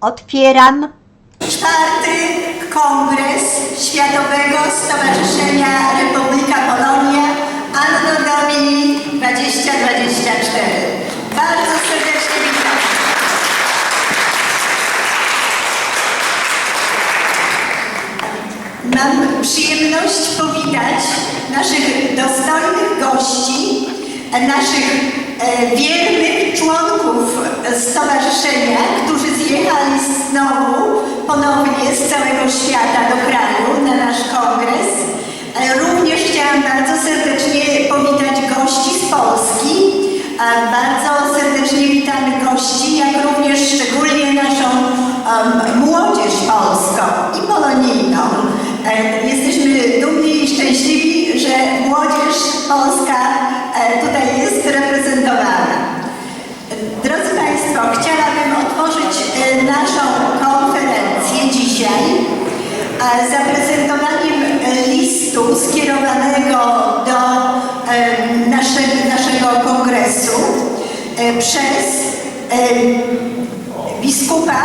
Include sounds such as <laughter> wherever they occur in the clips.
Otwieram Czwarty Kongres Światowego Stowarzyszenia Republika Polonia Anno Domini 2024. Bardzo serdecznie witam. Mam przyjemność powitać naszych dostojnych gości, naszych e, wiernych członków stowarzyszenia, którzy zjechali znowu ponownie z całego świata do kraju na nasz kongres. E, Również chciałam bardzo serdecznie powitać gości z Polski. A Bardzo serdecznie witamy gości, jak również szczególnie naszą em, młodzież polską i polonijną. E, Jesteśmy dumni i szczęśliwi, że młodzież polska e, tutaj jest reprezentowana. Drodzy Państwo, chciałabym otworzyć e, naszą konferencję dzisiaj e, zaprezentowaniem e, listu skierowanego do e, naszego, kongresu e, przez e, biskupa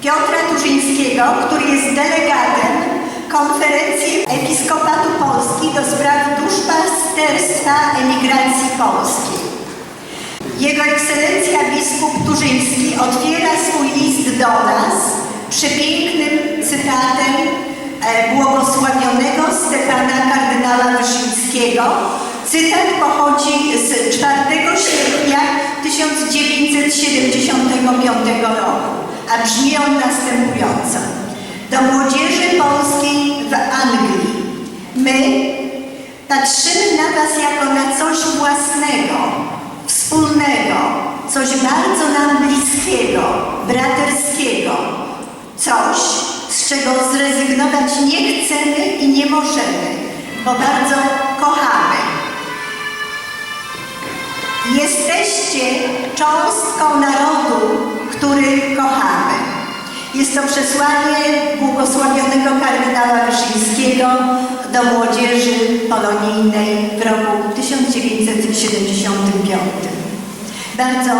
Piotra Turzyńskiego, który jest delegatem Konferencji Episkopatu Polski do spraw duszpasterstwa emigracji polskiej. Jego ekscelencja biskup Turzyński otwiera swój list do nas przepięknym cytatem e, błogosławionego Stefana kardynała Wyszyńskiego. Cytat pochodzi z 4 sierpnia 1975 roku, a brzmi on następująco. Do młodzieży polskiej w Anglii. My patrzymy na Was jako na coś własnego, wspólnego, coś bardzo nam bliskiego, braterskiego, coś, z czego zrezygnować nie chcemy i nie możemy, bo bardzo kochamy. Jesteście cząstką narodu, który kochamy. Jest to przesłanie błogosławionego kardynała Wyszyńskiego do młodzieży polonijnej w roku 1975. Bardzo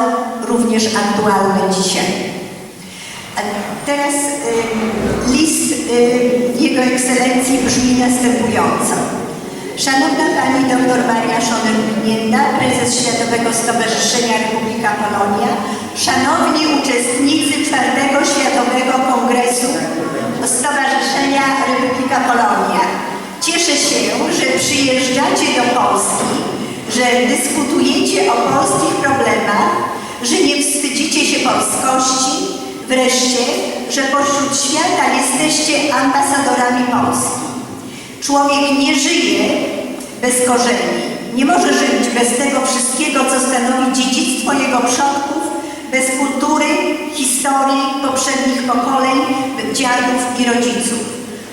również aktualne dzisiaj. A teraz y, list y, Jego Ekscelencji brzmi następująco. Szanowna Pani dr Maria Szoner-Winienda, prezes Światowego Stowarzyszenia Republika Polonia, szanowni uczestnicy czwartego Światowego Kongresu Stowarzyszenia Republika Polonia. Cieszę się, że przyjeżdżacie do Polski, że dyskutujecie o polskich problemach, że nie wstydzicie się polskości, wreszcie, że pośród świata jesteście ambasadorami Polski. Człowiek nie żyje bez korzeni. Nie może żyć bez tego wszystkiego, co stanowi dziedzictwo jego przodków, bez kultury, historii poprzednich pokoleń, dziadów i rodziców.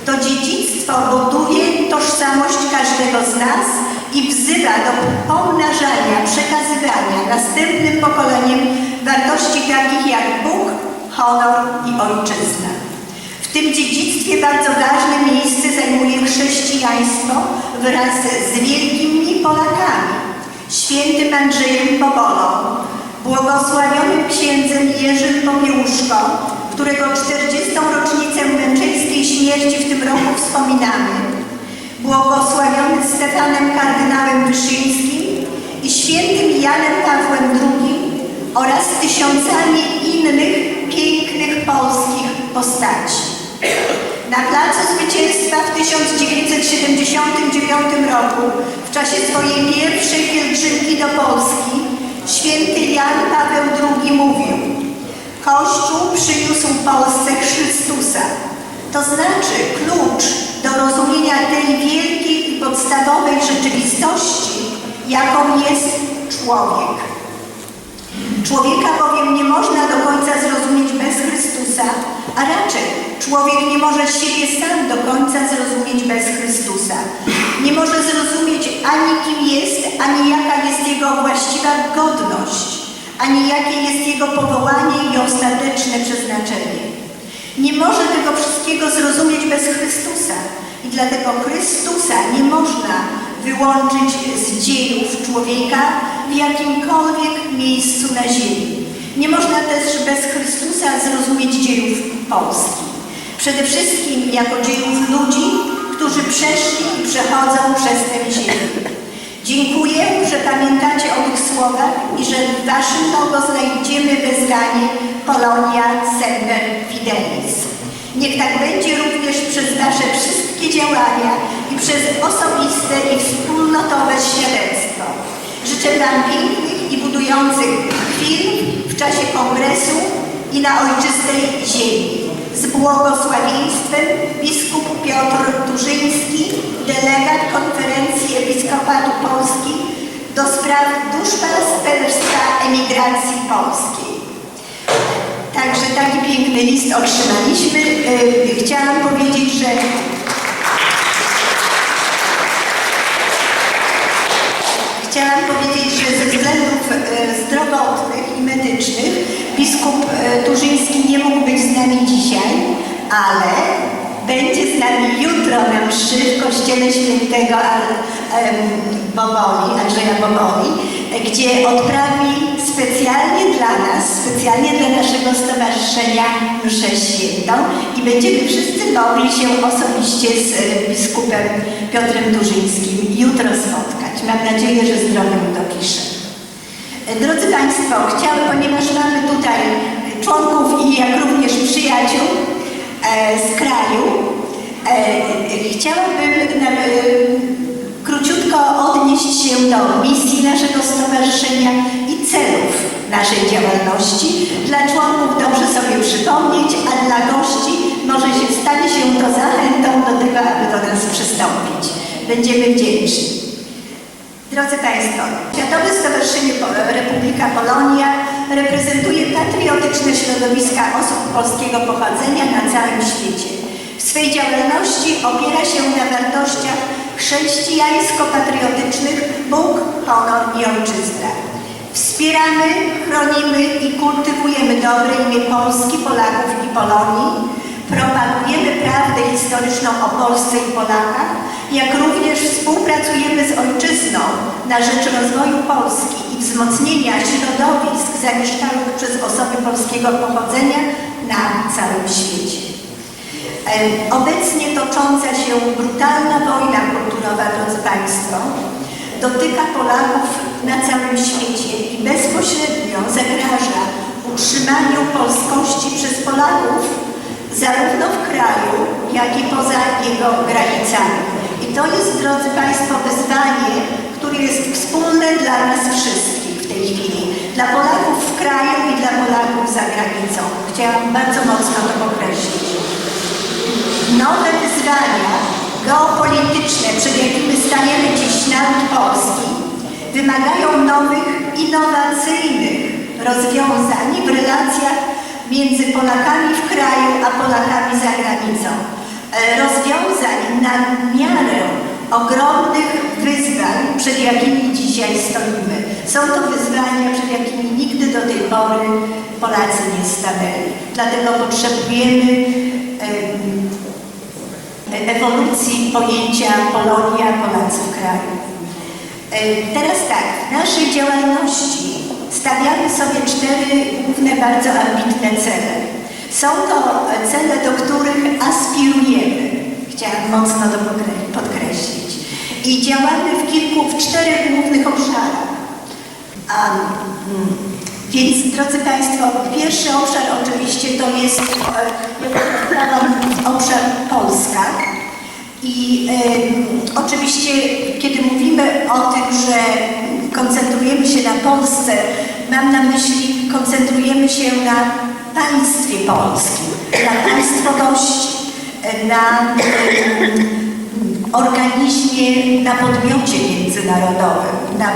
To dziedzictwo buduje tożsamość każdego z nas i wzywa do pomnażania, przekazywania następnym pokoleniom wartości takich jak Bóg, honor i ojczyzna. W tym dziedzictwie bardzo ważne miejsce zajmuje chrześcijaństwo wraz z wielkimi Polakami, świętym Andrzejem Pobolą, błogosławionym księdzem Jerzym Popiełuszką, którego 40. rocznicę męczeńskiej śmierci w tym roku wspominamy, błogosławionym Stefanem kardynałem Wyszyńskim i świętym Janem Pawłem II oraz tysiącami innych postaci. Na Placu Zwycięstwa w 1979 roku, w czasie swojej pierwszej pielgrzymki do Polski, święty Jan Paweł II mówił Kościół przyniósł Polsce Chrystusa. To znaczy klucz do rozumienia tej wielkiej i podstawowej rzeczywistości, jaką jest człowiek. Człowieka bowiem nie można do końca zrozumieć bez Chrystusa, a raczej człowiek nie może siebie sam do końca zrozumieć bez Chrystusa. Nie może zrozumieć ani kim jest, ani jaka jest jego właściwa godność, ani jakie jest jego powołanie i ostateczne przeznaczenie. Nie może tego wszystkiego zrozumieć bez Chrystusa i dlatego Chrystusa nie można wyłączyć z dziejów człowieka w jakimkolwiek miejscu na ziemi. Nie można też bez Chrystusa zrozumieć dziejów Polski. Przede wszystkim jako dziejów ludzi, którzy przeszli i przechodzą przez tę ziemię. Dziękuję, że pamiętacie o tych słowach i że w Waszym logo znajdziemy wezwanie Polonia Semper Fidelis. Niech tak będzie również przez Wasze wszystkie działania przez osobiste i wspólnotowe świadectwo. Życzę Wam pięknych i budujących chwil w czasie kongresu i na ojczystej ziemi. Z błogosławieństwem biskup Piotr Turzyński, delegat Konferencji Episkopatu Polski do spraw duszpasterstwa emigracji polskiej. Także taki piękny list otrzymaliśmy. Yy, Chciałam powiedzieć, że Chciałam powiedzieć, że ze względów e, zdrowotnych i medycznych biskup e, Turzyński nie mógł być z nami dzisiaj, ale będzie z nami jutro na mszy w kościele świętego Boboli, Andrzeja Boboli, gdzie odprawi specjalnie dla nas, specjalnie dla naszego stowarzyszenia mszę świętą i będziemy wszyscy mogli się osobiście z e, biskupem Piotrem Turzyńskim jutro spotkać. Mam nadzieję, że dopisze. E, Drodzy Państwo, chciałam, ponieważ mamy tutaj członków i jak również przyjaciół e, z kraju, e, chciałabym na, e, króciutko odnieść się do misji naszego stowarzyszenia i celów naszej działalności. Dla członków dobrze sobie przypomnieć, a dla gości może się stanie się to zachętą do tego, aby do nas przystąpić. Będziemy wdzięczni. Drodzy Państwo, Światowe Stowarzyszenie Republika Polonia reprezentuje patriotyczne środowiska osób polskiego pochodzenia na całym świecie. W swej działalności opiera się na wartościach chrześcijańsko-patriotycznych Bóg, honor i ojczyzna. Wspieramy, chronimy i kultywujemy dobre imię Polski, Polaków i Polonii. Propagujemy prawdę historyczną o Polsce i Polakach, jak również współpracujemy z ojczyzną na rzecz rozwoju Polski i wzmocnienia środowisk zamieszkałych przez osoby polskiego pochodzenia na całym świecie. Obecnie tocząca się brutalna wojna kulturowa, drodzy Państwo, dotyka Polaków na całym świecie i bezpośrednio zagraża utrzymaniu polskości przez Polaków zarówno w kraju, jak i poza jego granicami. To jest, drodzy Państwo, wyzwanie, które jest wspólne dla nas wszystkich w tej chwili. Dla Polaków w kraju i dla Polaków za granicą. Chciałam bardzo mocno to podkreślić. Nowe wyzwania geopolityczne, przed jakimi staniemy dziś naród polski, wymagają nowych, innowacyjnych rozwiązań w relacjach między Polakami w kraju a Polakami za granicą. E, Rozwiązań na miarę ogromnych wyzwań, przed jakimi dzisiaj stoimy. Są to wyzwania, przed jakimi nigdy do tej pory Polacy nie stanęli. Dlatego potrzebujemy em, ewolucji pojęcia Polonia, Polacy w kraju. E, Teraz tak, w naszej działalności stawiamy sobie cztery główne, bardzo ambitne cele. Są to cele, do których aspirujemy. Chciałam mocno to podkre- podkreślić. I działamy w kilku, w czterech głównych obszarach. Mm, więc, drodzy Państwo, pierwszy obszar oczywiście to jest e, obszar Polska. I e, oczywiście, kiedy mówimy o tym, że koncentrujemy się na Polsce, mam na myśli, koncentrujemy się na państwie polskim, na państwowości, na organizmie, na podmiocie międzynarodowym, na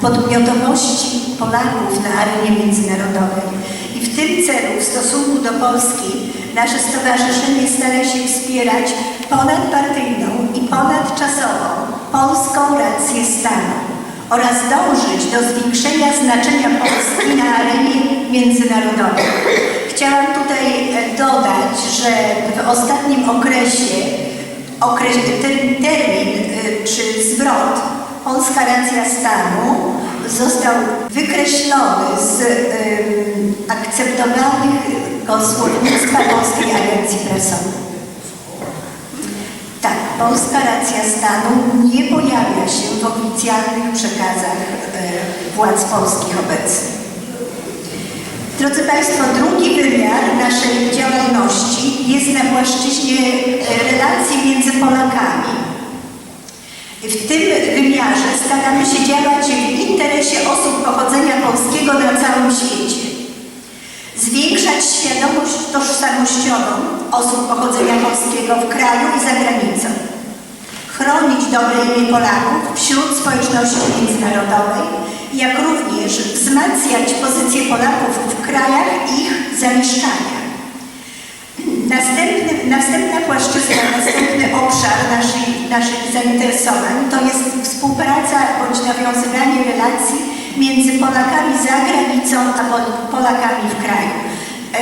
podmiotowości Polaków na arenie międzynarodowej. I w tym celu, w stosunku do Polski, nasze stowarzyszenie stara się wspierać ponadpartyjną i ponadczasową polską rację stanu oraz dążyć do zwiększenia znaczenia Polski na arenie międzynarodowej. Chciałam tutaj e, dodać, że w ostatnim okresie okres, ten termin y, czy zwrot polska racja stanu został wykreślony z y, akceptowanego słownictwa Polskiej Agencji Prasowej. Tak, polska racja stanu nie pojawia się w oficjalnych przekazach e, władz polskich obecnych. Drodzy Państwo, drugi wymiar naszej działalności jest na płaszczyźnie e, relacji między Polakami. W tym wymiarze staramy się działać w interesie osób pochodzenia polskiego na całym świecie. Zwiększać świadomość tożsamościową osób pochodzenia polskiego w kraju i za granicą. Chronić dobre imię Polaków wśród społeczności międzynarodowej, jak również wzmacniać pozycję Polaków w krajach ich zamieszkania. Następny, następna płaszczyzna, następny obszar naszej, naszych zainteresowań to jest współpraca bądź nawiązywanie relacji między Polakami za granicą a Pol- Polakami w kraju. E,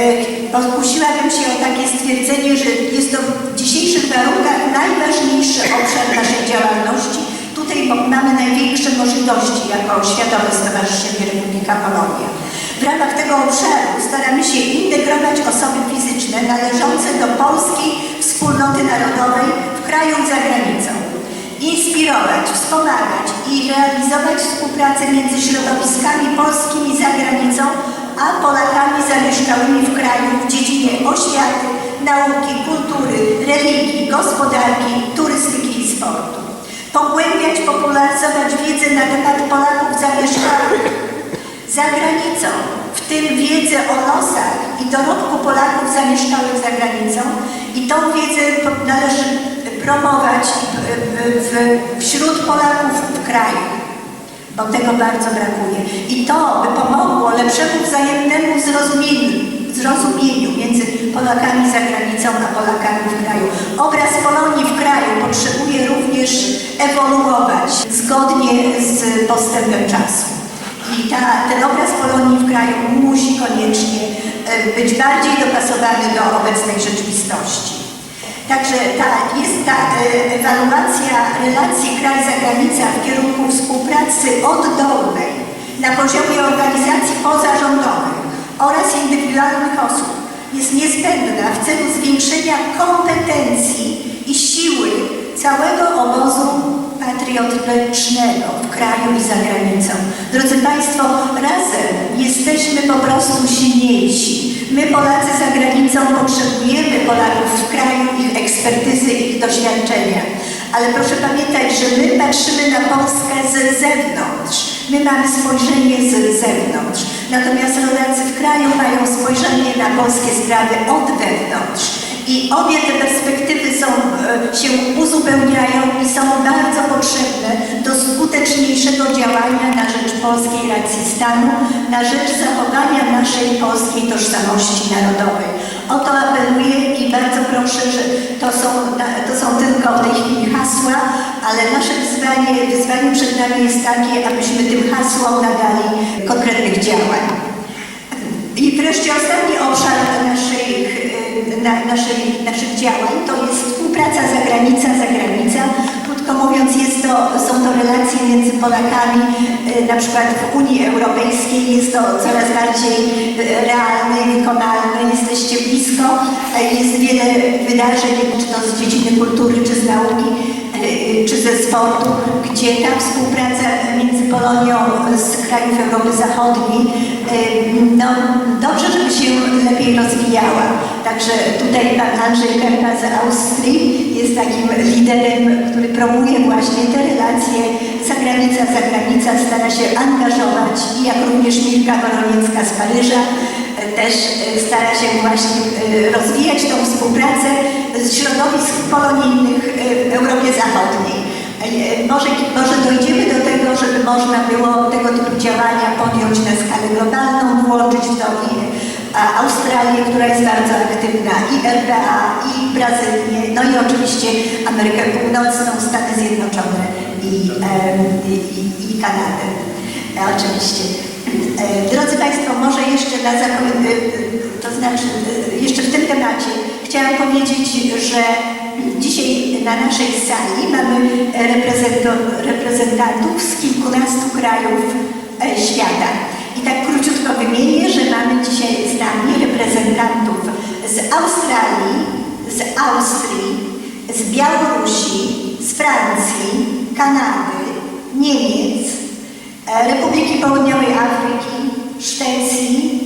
Pokusiłabym się o takie stwierdzenie, że jest to w dzisiejszych warunkach najważniejszy obszar naszej działalności. Tutaj mamy największe możliwości jako Światowe Stowarzyszenie Republika Polonia. W ramach tego obszaru staramy się integrować osoby fizyczne należące do polskiej wspólnoty narodowej w kraju za granicą. Inspirować, wspomagać i realizować współpracę między środowiskami polskimi za granicą, a Polakami zamieszkałymi w kraju w dziedzinie oświaty, nauki, kultury, religii, gospodarki, turystyki i sportu. Pogłębiać, popularyzować wiedzę na temat Polaków zamieszkałych za granicą, w tym wiedzę o losach i dorobku Polaków zamieszkałych za granicą i tą wiedzę należy promować wśród Polaków w kraju, bo tego bardzo brakuje. I to by pomogło lepszemu wzajemnemu zrozumieniu, zrozumieniu między Polakami za granicą a Polakami w kraju. Obraz Polonii w kraju potrzebuje również ewoluować zgodnie z postępem czasu. I ta, ten obraz Polonii w kraju musi koniecznie e, być bardziej dopasowany do obecnej rzeczywistości. Także ta, jest ta e, ewaluacja relacji kraj-zagranica w kierunku współpracy oddolnej na poziomie organizacji pozarządowych oraz indywidualnych osób jest niezbędna w celu zwiększenia kompetencji i siły całego obozu patriotycznego w kraju i za granicą. Drodzy Państwo, razem jesteśmy po prostu silniejsi. My Polacy za granicą potrzebujemy Polaków w kraju, ich ekspertyzy, ich doświadczenia. Ale proszę pamiętać, że my patrzymy na Polskę z zewnątrz. My mamy spojrzenie z zewnątrz. Natomiast rodacy w kraju mają spojrzenie na polskie sprawy od wewnątrz. I obie te perspektywy są, e, się uzupełniają i są bardzo potrzebne do skuteczniejszego działania na rzecz polskiej racji stanu, na rzecz zachowania naszej polskiej tożsamości narodowej. O to apeluję i bardzo proszę, że to są, to są tylko w tej chwili hasła, ale nasze wyzwanie, wyzwanie przed nami jest takie, abyśmy tym hasłom nadali konkretnych działań. I wreszcie ostatni obszar naszej, na, naszej, naszych działań to jest współpraca zagranica, zagranica. Krótko mówiąc, jest to, są to relacje między Polakami, e, na przykład w Unii Europejskiej jest to coraz bardziej e, realne wykonalne. Jesteście blisko, e, jest wiele wydarzeń, czy to z dziedziny kultury, czy z nauki, czy ze sportu, gdzie ta współpraca między Polonią z krajów Europy Zachodniej no, dobrze, żeby się lepiej rozwijała. Także tutaj pan Andrzej Kępa z Austrii jest takim liderem, który promuje właśnie te relacje zagranica, zagranica, stara się angażować i jak również Mirka Woroniecka z Paryża e, też e, stara się właśnie e, rozwijać tą współpracę z środowisk polonijnych w Europie Zachodniej. Może, może dojdziemy do tego, żeby można było tego typu działania podjąć na skalę globalną, włączyć w to Australię, która jest aktywna, i RPA, i Brazylię, no i oczywiście Amerykę Północną, Stany Zjednoczone i, i, i, i Kanadę. E, Oczywiście. E, Drodzy Państwo, może jeszcze na zakończenie, to znaczy e, jeszcze w tym temacie chciałam powiedzieć, że dzisiaj na naszej sali mamy reprezentantów z kilkunastu krajów e, świata. I tak króciutko wymienię, że mamy dzisiaj z nami reprezentantów z Australii, z Austrii, z Białorusi, z Francji, Kanady, Niemiec, e, Republiki Południowej Afryki, Szwecji,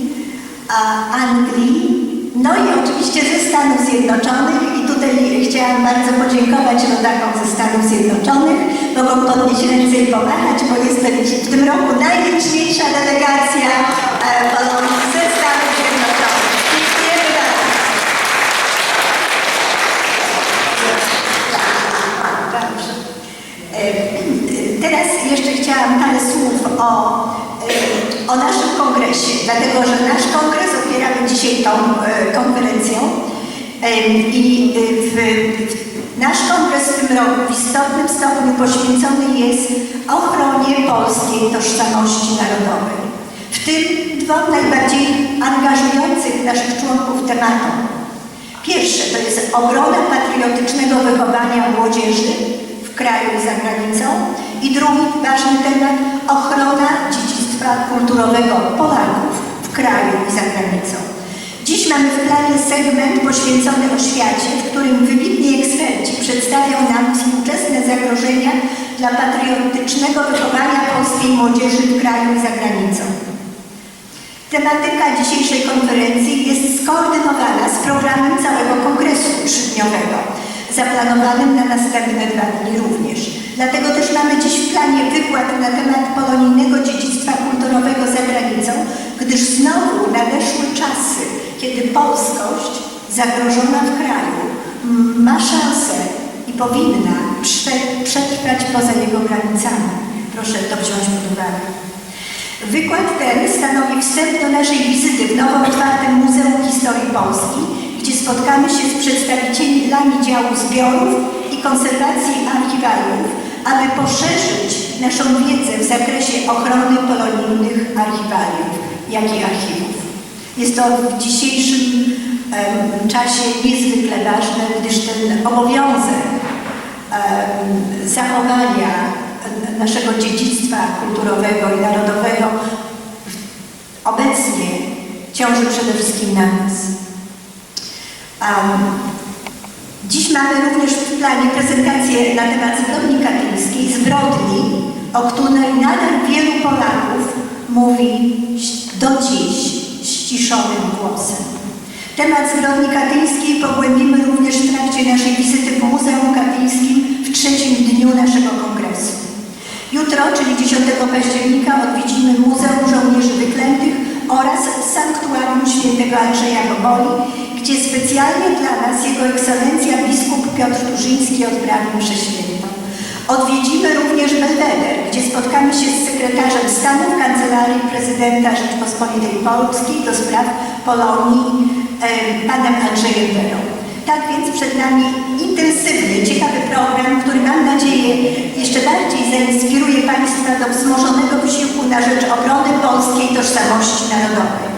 Anglii, no i oczywiście ze Stanów Zjednoczonych i tutaj chciałam bardzo podziękować rodakom ze Stanów Zjednoczonych. Mogą podnieść ręce i pomachać, bo jest to w tym roku najliczniejsza delegacja e, Polonii ze Stanów Zjednoczonych. Dziękujemy bardzo. Dobrze. E, <clears throat> Teraz jeszcze chciałam parę słów o, e, o naszym kongresie, dlatego że nasz kongres otwieramy dzisiaj tą e, konferencją E, i e, w, nasz kongres w tym roku w istotnym stopniu poświęcony jest ochronie polskiej tożsamości narodowej. W tym dwom najbardziej angażujących naszych członków tematom. Pierwsze to jest obrona patriotycznego wychowania młodzieży w kraju i za granicą i drugi ważny temat ochrona dziedzictwa kulturowego Polaków w kraju i za granicą. Dziś mamy w planie segment poświęcony oświacie, w którym wybitni eksperci przedstawią nam współczesne zagrożenia dla patriotycznego wychowania polskiej młodzieży w kraju i za granicą. Tematyka dzisiejszej konferencji jest skoordynowana z programem całego kongresu trzydniowego, zaplanowanym na następne dwa dni również. Dlatego też mamy dziś w planie wykład na temat polonijnego dziedzictwa kulturowego za granicą, gdyż znowu nadeszły czasy, kiedy polskość zagrożona w kraju ma szansę i powinna prze- przetrwać poza jego granicami. Proszę to wziąć pod uwagę. Wykład ten stanowi wstęp do naszej wizyty w nowo otwartym Muzeum Historii Polski, gdzie spotkamy się z przedstawicielami działu zbiorów i konserwacji archiwaliów, aby poszerzyć naszą wiedzę w zakresie ochrony polonijnych archiwaliów, jak i archiwów. Jest to w dzisiejszym czasie niezwykle ważne, gdyż ten obowiązek zachowania naszego dziedzictwa kulturowego i narodowego obecnie ciąży przede wszystkim na nas. Dziś mamy również w planie prezentację na temat zbrodni katyńskiej, zbrodni, o której nadal wielu Polaków mówi do dziś ściszonym głosem. Temat zbrodni katyńskiej pogłębimy również w trakcie naszej wizyty w Muzeum Katyńskim w trzecim dniu naszego kongresu. Jutro, czyli 10 października, odwiedzimy Muzeum Żołnierzy Wyklętych oraz Sanktuarium Świętego Andrzeja Boboli, gdzie specjalnie dla nas Jego Ekscelencja biskup Piotr Turzyński odprawi mszę świętą. Odwiedzimy również Belweder, gdzie spotkamy się z sekretarzem stanu w Kancelarii Prezydenta Rzeczpospolitej Polskiej do spraw Polonii, panem Andrzejem Werą. Tak więc przed nami intensywny, ciekawy program, który mam nadzieję jeszcze bardziej zainspiruje Państwa do wzmożonego wysiłku na rzecz obrony polskiej tożsamości narodowej.